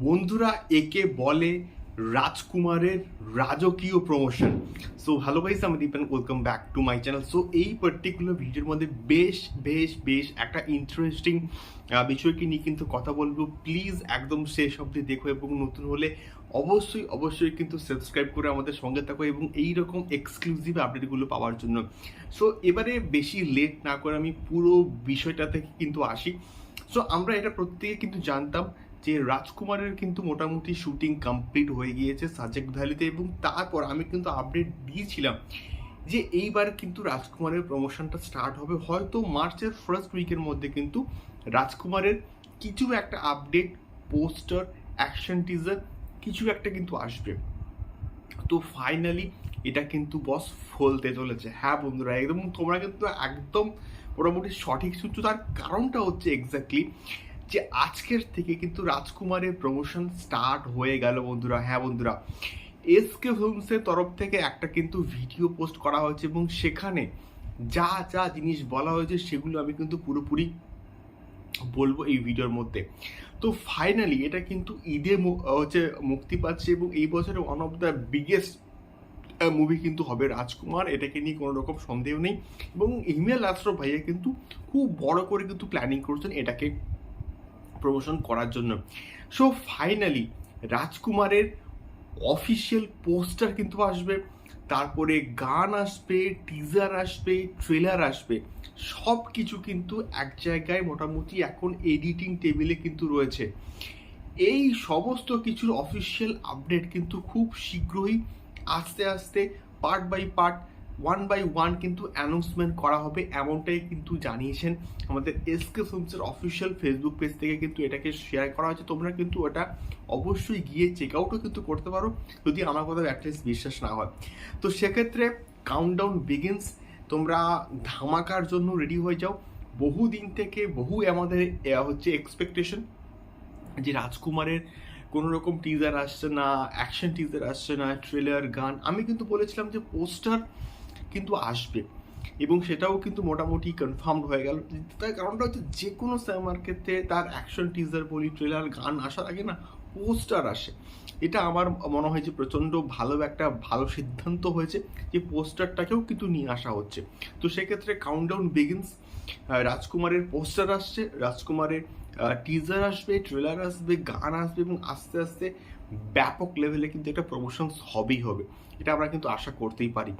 বন্ধুরা, একে বলে রাজকুমারের রাজকীয় প্রমোশন সো হ্যালো গাইস আমি Dipen welcome back to my channel so এই পার্টিকুলার ভিডিওর মধ্যে বেশ বেশ বেশ একটা ইন্টারেস্টিং বিষয়কে নিয়ে কিন্তু কথা বলব। প্লিজ একদম শেষ অবধি দেখো এবং নতুন হলে অবশ্যই অবশ্যই কিন্তু সাবস্ক্রাইব করে আমাদের সঙ্গে থাকো এবং এই রকম এক্সক্লুসিভ আপডেটগুলো পাওয়ার জন্য। সো এবারে বেশি লেট না করে আমি পুরো বিষয়টা থেকে কিন্তু আসি। সো আমরা এটা প্রত্যেকে কিন্তু জানতাম যে রাজকুমারের কিন্তু মোটামুটি শুটিং কমপ্লিট হয়ে গিয়েছে সাজেক ভ্যালিতে এবং তারপর আমি কিন্তু আপডেট দিয়েছিলাম যে এইবার কিন্তু রাজকুমারের প্রমোশনটা স্টার্ট হবে। হয়তো মার্চের ফার্স্ট উইকের মধ্যে কিন্তু রাজকুমারের কিছু একটা আপডেট পোস্টার অ্যাকশন টিজার কিছু একটা কিন্তু আসবে। তো ফাইনালি এটা কিন্তু বস ফলতে চলেছে। হ্যাঁ বন্ধুরা, একদম তোমরা কিন্তু একদম মোটামুটি সঠিক সূত্র। তার কারণটা হচ্ছে এক্স্যাক্টলি যে আজকের থেকে কিন্তু রাজকুমারের প্রমোশন স্টার্ট হয়ে গেল বন্ধুরা। হ্যাঁ বন্ধুরা এসকে ফিল্মসের তরফ থেকে একটা কিন্তু ভিডিও পোস্ট করা হয়েছে এবং সেখানে যা যা জিনিস বলা হয়েছে সেগুলো আমি কিন্তু পুরোপুরি বলব এই ভিডিওর মধ্যে। তো ফাইনালি এটা কিন্তু ঈদে হচ্ছে মুক্তি পাচ্ছে এবং এই বছরে one of the biggest movie কিন্তু হবে রাজকুমার। এটাকে নিয়ে কোনো রকম সন্দেহ নেই এবং ইমেল আশ্রফ ভাইয়া কিন্তু খুব বড় করে কিন্তু প্ল্যানিং করছেন এটাকে প্রমোশন করার জন্য। সো ফাইনালি রাজকুমারের অফিসিয়াল পোস্টার কিন্তু আসবে। তারপরে গান আসবে টিজার আসবে ট্রেলার আসবে। সব কিছু কিন্তু এক জায়গায় মোটামুটি এখন এডিটিং টেবিলে কিন্তু রয়েছে। এই সমস্ত কিছুর অফিসিয়াল আপডেট কিন্তু খুব শীঘ্রই আস্তে আস্তে part by part one by one কিন্তু অ্যানাউন্সমেন্ট করা হবে এমনটাই কিন্তু জানিয়েছেন আমাদের এসকে ফিল্মসের অফিসিয়াল ফেসবুক পেজ থেকে কিন্তু এটাকে শেয়ার করা হয়েছে। তোমরা কিন্তু ওটা অবশ্যই গিয়ে চেক আউটও কিন্তু করতে পারো, যদি আমার কথা অ্যাটলিস্ট বিশ্বাস না হয়। তো সেক্ষেত্রে কাউন্টডাউন বিগিনস তোমরা ধামাকার জন্য রেডি হয়ে যাও। বহু দিন থেকে বহু আমাদের হচ্ছে এক্সপেকটেশন যে রাজকুমারের কোনো রকম টিজার আসছে না অ্যাকশন টিজার আসছে না ট্রেলার গান। আমি কিন্তু বলেছিলাম যে পোস্টার কিন্তু আসবে। এবং সেটাও কিন্তু মোটামুটি কনফার্মড হয়ে গেল। তার কারণটা হচ্ছে যে কোনো সিনেমার ক্ষেত্রে তার অ্যাকশন টিজার বলি ট্রেলার গান আসার আগে না পোস্টার আসে। এটা আমার মনে হয় যে প্রচণ্ড ভালো একটা, ভালো সিদ্ধান্ত হয়েছে যে পোস্টারটাকেও কিন্তু নিয়ে আসা হচ্ছে। তো সেক্ষেত্রে কাউন্টডাউন বিগিনস রাজকুমারের পোস্টার আসছে। রাজকুমারের টিজার আসবে ট্রেলার আসবে, গান আসবে এবং আস্তে আস্তে ব্যাপক লেভেলে কিন্তু একটা প্রমোশনস হবেই হবে। এটা আমরা কিন্তু আশা করতেই পারি।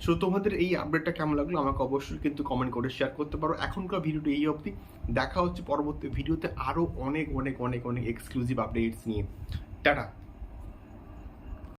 সো তোমাদের এই আপডেটটা কেমন লাগল? আমাকে অবশ্যই কিন্তু কমেন্ট করে শেয়ার করতে পারো। এখনকার ভিডিওটা এই অবধি। দেখা হচ্ছে পরবর্তী ভিডিওতে আরও অনেক অনেক অনেক অনেক এক্সক্লুসিভ আপডেটস নিয়ে। টাটা!